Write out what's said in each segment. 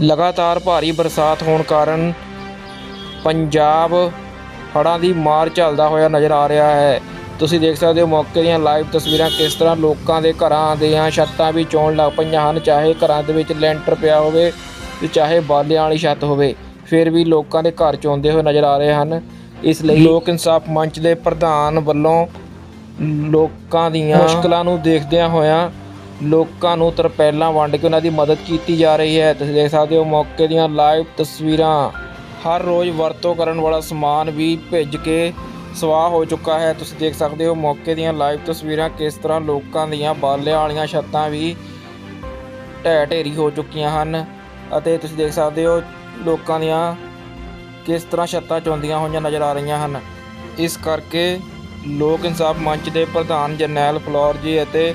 ਲਗਾਤਾਰ ਭਾਰੀ ਬਰਸਾਤ ਹੋਣ ਕਾਰਨ ਪੰਜਾਬ ਹੜ੍ਹਾਂ ਦੀ ਮਾਰ ਝੱਲਦਾ ਹੋਇਆ ਨਜ਼ਰ ਆ ਰਿਹਾ ਹੈ। ਤੁਸੀਂ ਦੇਖ ਸਕਦੇ ਹੋ ਮੌਕੇ ਦੀਆਂ ਲਾਈਵ ਤਸਵੀਰਾਂ ਕਿਸ ਤਰ੍ਹਾਂ ਲੋਕਾਂ ਦੇ ਘਰਾਂ ਦੀਆਂ ਛੱਤਾਂ ਵੀ ਚੋਣ ਲੱਗ ਪਈਆਂ ਹਨ ਚਾਹੇ ਘਰਾਂ ਦੇ ਵਿੱਚ ਲੈਂਟਰ ਪਿਆ ਹੋਵੇ ਤੇ ਚਾਹੇ ਬਾਲਿਆਂ ਵਾਲੀ ਛੱਤ ਹੋਵੇ ਫਿਰ ਵੀ ਲੋਕਾਂ ਦੇ ਘਰ ਚੋਂਦੇ ਹੋਏ ਨਜ਼ਰ ਆ ਰਹੇ ਹਨ। ਇਸ ਲਈ ਲੋਕ ਇਨਸਾਫ ਮੰਚ ਦੇ ਪ੍ਰਧਾਨ ਵੱਲੋਂ ਲੋਕਾਂ ਦੀਆਂ ਮੁਸ਼ਕਲਾਂ ਨੂੰ ਦੇਖਦਿਆਂ ਹੋਇਆਂ ਲੋਕਾਂ ਨੂੰ ਤਰਪੈਲਾਂ ਵੰਡ ਕੇ ਉਹਨਾਂ ਦੀ ਮਦਦ ਕੀਤੀ ਜਾ ਰਹੀ ਹੈ। ਤੁਸੀਂ ਦੇਖ ਸਕਦੇ ਹੋ ਮੌਕੇ ਦੀਆਂ ਲਾਈਵ ਤਸਵੀਰਾਂ। ਹਰ ਰੋਜ਼ ਵਰਤੋਂ ਕਰਨ ਵਾਲਾ ਸਮਾਨ ਵੀ ਭਿੱਜ ਕੇ ਸਵਾਹ ਹੋ ਚੁੱਕਾ ਹੈ। ਤੁਸੀਂ ਦੇਖ ਸਕਦੇ ਹੋ ਮੌਕੇ ਦੀਆਂ ਲਾਈਵ ਤਸਵੀਰਾਂ ਕਿਸ ਤਰ੍ਹਾਂ ਲੋਕਾਂ ਦੀਆਂ ਬਾਲਿਆਂ ਵਾਲੀਆਂ ਛੱਤਾਂ ਵੀ ਢਹਿ ਢੇਰੀ ਹੋ ਚੁੱਕੀਆਂ ਹਨ ਅਤੇ ਤੁਸੀਂ ਦੇਖ ਸਕਦੇ ਹੋ ਲੋਕਾਂ ਦੀਆਂ ਕਿਸ ਤਰ੍ਹਾਂ ਛੱਤਾਂ ਚੌਂਦੀਆਂ ਹੋਈਆਂ ਨਜ਼ਰ ਆ ਰਹੀਆਂ ਹਨ। ਇਸ ਕਰਕੇ ਲੋਕ ਇਨਸਾਫ ਮੰਚ ਦੇ ਪ੍ਰਧਾਨ ਜਰਨੈਲ ਫਲੋਰ ਜੀ ਅਤੇ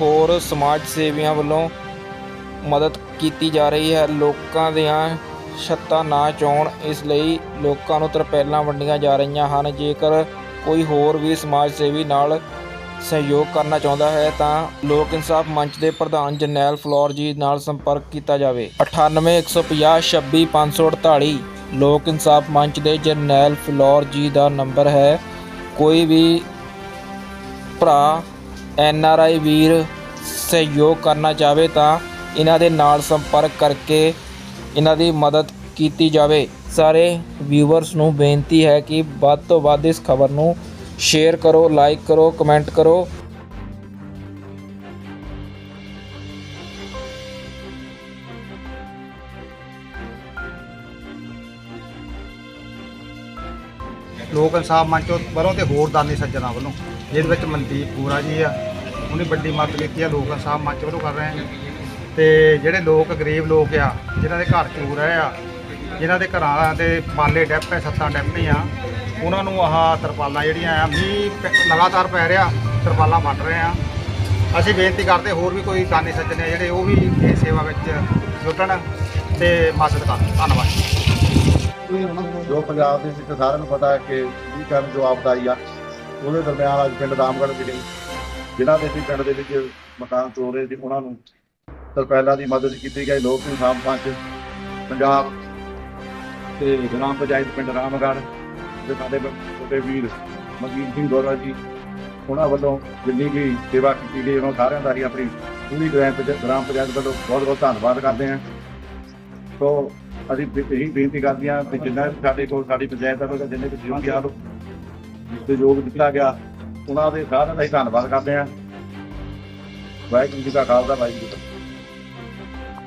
ਹੋਰ ਸਮਾਜ ਸੇਵੀਆਂ ਵੱਲੋਂ ਮਦਦ ਕੀਤੀ ਜਾ ਰਹੀ ਹੈ। ਲੋਕਾਂ ਦੀਆਂ ਛੱਤਾਂ ਨਾ ਚੋਣ ਇਸ ਲਈ ਲੋਕਾਂ ਨੂੰ ਤਰਪੈਲਾਂ ਵੰਡੀਆਂ ਜਾ ਰਹੀਆਂ ਹਨ। ਜੇਕਰ ਕੋਈ ਹੋਰ ਵੀ ਸਮਾਜ ਸੇਵੀ ਨਾਲ ਸਹਿਯੋਗ ਕਰਨਾ ਚਾਹੁੰਦਾ ਹੈ, ਤਾਂ ਲੋਕ ਇਨਸਾਫ ਮੰਚ ਦੇ ਪ੍ਰਧਾਨ ਜਰਨੈਲ ਫਲੋਰ ਜੀ ਨਾਲ ਸੰਪਰਕ ਕੀਤਾ ਜਾਵੇ। 9815026548 ਲੋਕ ਇਨਸਾਫ ਮੰਚ ਦੇ ਜਰਨੈਲ ਫਲੋਰ ਜੀ ਦਾ ਨੰਬਰ ਹੈ। ਕੋਈ ਵੀ ਭਰਾ ਐਨ ਆਰ ਆਈ ਵੀਰ ਸਹਿਯੋਗ ਕਰਨਾ ਚਾਹਵੇ ਤਾਂ ਇਹਨਾਂ ਦੇ ਨਾਲ ਸੰਪਰਕ ਕਰਕੇ ਇਹਨਾਂ ਦੀ ਮਦਦ ਕੀਤੀ ਜਾਵੇ। ਸਾਰੇ ਵਿਊਵਰਸ ਨੂੰ ਬੇਨਤੀ ਹੈ ਕਿ ਵੱਧ ਤੋਂ ਵੱਧ ਇਸ ਖਬਰ ਨੂੰ ਸ਼ੇਅਰ ਕਰੋ ਲਾਈਕ ਕਰੋ ਕਮੈਂਟ ਕਰੋ। ਲੋਕ ਇਨਸਾਫ ਮੰਚ ਵੱਲੋਂ ਤੇ ਹੋਰ ਦਾਨੀ ਸੱਜਣਾ ਵੱਲੋਂ, ਜਿਹਦੇ ਵਿੱਚ ਮਨਦੀਪ ਪੂਰਾ ਜੀ ਆ, ਉਹਨੇ ਵੱਡੀ ਮਦਦ ਕੀਤੀ ਆ, ਲੋਕ ਇਨਸਾਫ ਮੰਚ ਵੱਲੋਂ ਕਰ ਰਹੇ ਆ ਤੇ ਜਿਹੜੇ ਲੋਕ ਗਰੀਬ ਲੋਕ ਆ, ਜਿਨ੍ਹਾਂ ਦੇ ਘਰ ਚੂਰ ਰਹੇ ਆ, ਜਿਨ੍ਹਾਂ ਦੇ ਘਰਾਂ ਦੇ ਪਾਲੇ ਡੈਪੇ ਸੱਤਾਂ ਡੈਪੇ ਆ ਉਹਨਾਂ ਨੂੰ ਆਹ ਤਰਪਾਲਾਂ ਜਿਹੜੀਆਂ ਆ ਮੀਂਹ ਪ- ਲਗਾਤਾਰ ਪੈ ਰਿਹਾ, ਤਰਪਾਲਾਂ ਵੰਡ ਰਹੇ ਆ। ਅਸੀਂ ਬੇਨਤੀ ਕਰਦੇ, ਹੋਰ ਵੀ ਕੋਈ ਦਾਨੀ ਸੱਜਣੇ ਆ ਜਿਹੜੇ ਉਹ ਵੀ ਇਸ ਸੇਵਾ ਵਿੱਚ ਜੁਟਣ ਤੇ ਮਦਦ ਕਰਨ। ਧੰਨਵਾਦ। ਜੋ ਪੰਜਾਬ ਦੇ ਵਿੱਚ ਸਾਰਿਆਂ ਨੂੰ ਪਤਾ ਹੈ ਕਿ ਵੀ ਕਰਨ ਜੋ ਆਪਦਾ ਆਈ ਆ, ਉਹਦੇ ਦਰਮਿਆਨ ਅੱਜ ਪਿੰਡ ਰਾਮਗੜ੍ਹ ਵਿਖੇ ਜਿਨ੍ਹਾਂ ਦੇ ਵੀ ਪਿੰਡ ਦੇ ਵਿੱਚ ਮਕਾਨ ਚੋਰ ਰਹੇ ਸੀ, ਉਹਨਾਂ ਨੂੰ ਤਰਪੈਲਾਂ ਦੀ ਮਦਦ ਕੀਤੀ ਗਈ। ਲੋਕ ਇਨਸਾਨ ਪੰਚ ਪੰਜਾਬ ਤੇ ਗ੍ਰਾਮ ਪੰਚਾਇਤ ਪਿੰਡ ਰਾਮਗੜ੍ਹ ਦੇ ਸਾਡੇ ਛੋਟੇ ਵੀਰ ਮਨਜੀਤ ਸਿੰਘ ਗੋਰਾ ਜੀ, ਉਹਨਾਂ ਵੱਲੋਂ ਜਿੰਨੀ ਵੀ ਸੇਵਾ ਕੀਤੀ ਗਈ, ਉਹਨਾਂ ਸਾਰਿਆਂ ਦਾ ਹੀ ਆਪਣੀ ਪੂਰੀ ਗ੍ਰਾਮ ਗ੍ਰਾਮ ਪੰਚਾਇਤ ਵੱਲੋਂ ਬਹੁਤ ਬਹੁਤ ਧੰਨਵਾਦ ਕਰਦੇ ਹਾਂ। ਸੋ ਅਸੀਂ ਬੇ- ਇਹੀ ਬੇਨਤੀ ਕਰਦੇ ਹਾਂ ਕਿ ਜਿੰਨਾ ਵੀ ਸਾਡੇ ਕੋਲ ਸਾਡੀ ਪੰਚਾਇਤ ਦਾ ਵੱਲੋਂ ਜਿੰਨੇ ਵੀ ਸਹਿਯੋਗੀ ਆ ਤੇ ਦਿੱਤਾ ਗਿਆ, ਉਹਨਾਂ ਦੇ ਸਾਰਿਆਂ ਦਾ ਹੀ ਧੰਨਵਾਦ ਕਰਦੇ ਹਾਂ। ਵਾਹਿਗੁਰੂ ਜੀ ਕਾ ਖਾਲਸਾ, ਵਾਹਿਗੁਰੂ ਜੀ ਕੀ ਫਤਿਹ।